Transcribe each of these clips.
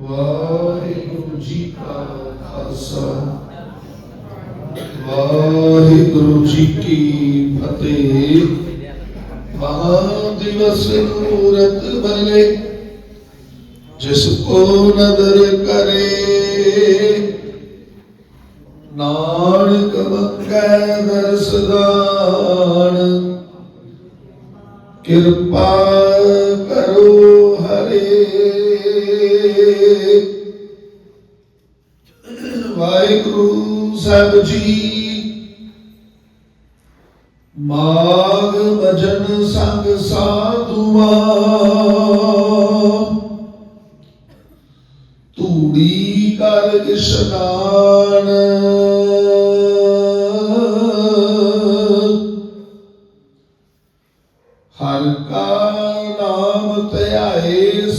ਵਾਹਿਗੁਰੂ ਜੀ ਕਾ ਖਾਲਸਾ, ਵਾਹਿਗੁਰੂ ਜੀ ਕੀ ਫਤਿਹ। ਮਹਾ ਦਿਵਸ ਮੂਰਤ ਬਨੇ, ਜਿਸ ਕੋ ਨਦਰ ਕਰੇ। ਨਾਨਕ ਮੰਗੈ ਦਰਸਦਾਨ ਕਿਰਪਾ ਕਰੋ ਹਰੇ। ਵਾਹਿਗੁਰੂ ਸਾਹਿਬ ਜੀ ਮਾਗ ਭਜਨ ਸੰਗ ਸਾਧੂਆ। ਤੂੜੀ ਕਰ ਇਸ਼ਨਾਨ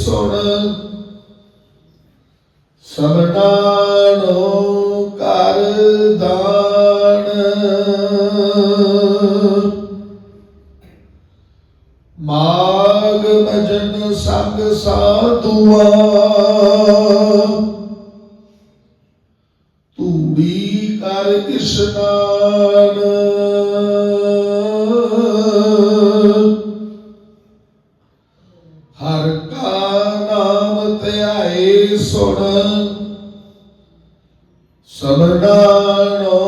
ਸੁਣ ਸਭਨਾਨੋ ਕਰ ਦਾਨ। ਮਾਗ ਭਜਨ ਸੰਗ ਸਾਧੂਆ ਤੂੜੀ ਕਰ ਇਸ਼ਨਾਨ ਸੁਣ। ਸਭਨਾਨੋ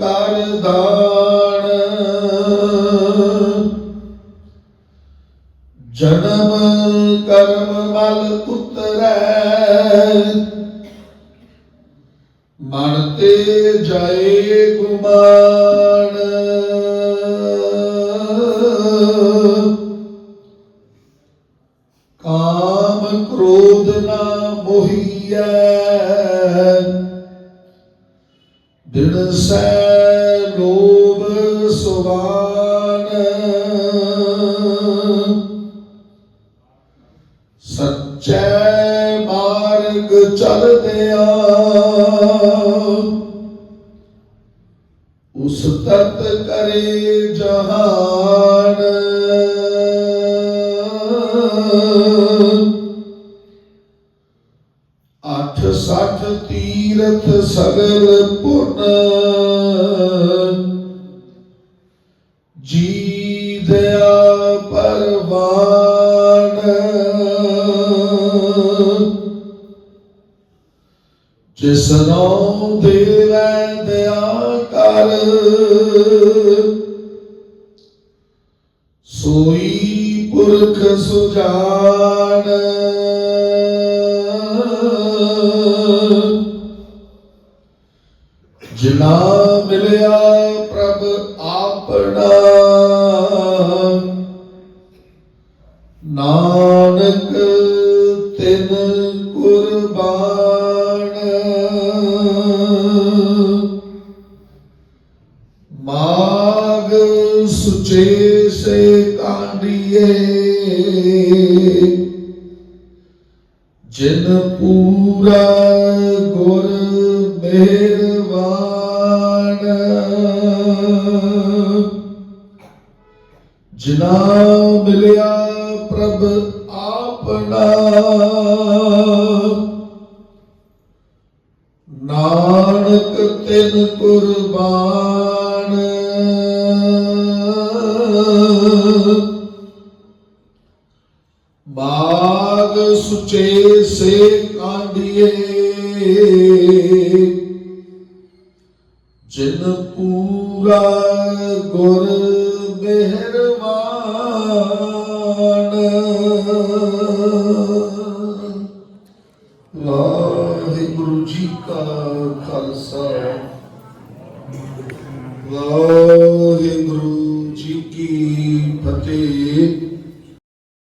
ਕਰ ਦਾਨ ਜਨਮ ਕਰਮ ਮਲ ਉਤਰੈ ਮਨ ਤੇ ਜਾਏ ਗੁਮਾਨ। ਕਾਮ ਕ੍ਰੋਧ ਨਾ ਮੋਹੀਐ। ਦਿਨ ਸੈ ਲੋਭ ਸੁਬਾਨ ਸੱਚੇ ਮਾਰਗ ਚਲਦਿਆਂ ਉਸ ਤਤ ਕਰੇ ਜਹਾਨ। ਅੱਠ ਸੱਠ ਤੀਰਥ ਸਗਲ ਪੁਨ ਜੀ ਦਇਆ ਪਰਵਾਨ ਜਿਸ ਨੂੰ ਦੇਵੈ ਦਇਆ ਕਰ ਸੋਈ ਪੁਰਖ ਸੁਜਾਨ। ਜਿਨਾ ਮਿਲਿਆ ਪ੍ਰਭ ਆਪਣਾ ਨਾਨਕ ਤਿਨ ਕੁਰਬਾਨ। ਮਾਗ ਸੁਚੇ ਸੇ ਕਾਂਡੀਏ। ਜਿਨ ਪੂਰਾ ਗੁਰ ਮਿਹਰਬਾਨ। ਜਿਨਾ ਮਿਲਿਆ ਪ੍ਰਭ ਆਪਣਾ। ਨਾਨਕ ਤਿਨ ਕੁਰਬਾਨ। ਸੁਚੇ ਸੇ ਕਾਂਡੀਏ। ਜਿਨ ਪੂਰਾ ਗੁਰ ਮਿਹਰਬਾਨ। ਵਾਹਿਗੁਰੂ ਜੀ ਕਾ ਖਾਲਸਾ। ਵਾਹਿਗੁਰੂ